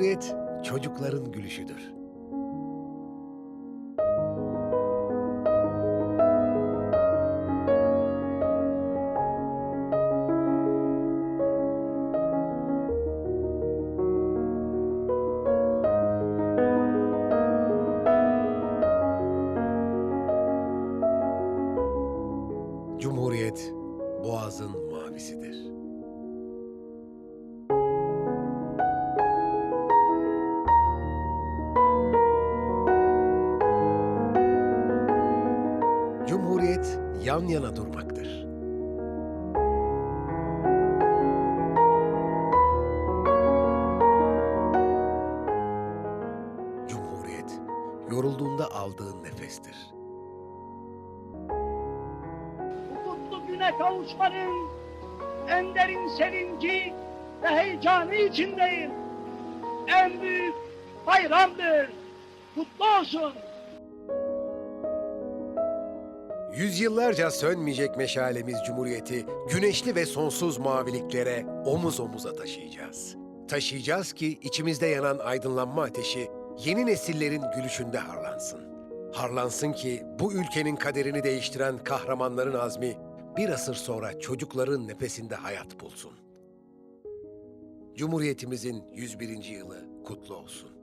Cumhuriyet çocukların gülüşüdür. Cumhuriyet boğazın mavisidir. Yan yana durmaktır. Cumhuriyet yorulduğunda aldığın nefestir. bu kutlu güne kavuşmanın en derin sevinci ve heyecanı içindeyim. En büyük bayramdır. Kutlu olsun. Yüzyıllarca sönmeyecek meşalemiz Cumhuriyeti güneşli ve sonsuz maviliklere omuz omuza taşıyacağız. Taşıyacağız ki içimizde yanan aydınlanma ateşi yeni nesillerin gülüşünde harlansın. Harlansın ki bu ülkenin kaderini değiştiren kahramanların azmi bir asır sonra çocukların nefesinde hayat bulsun. Cumhuriyetimizin 101. yılı kutlu olsun.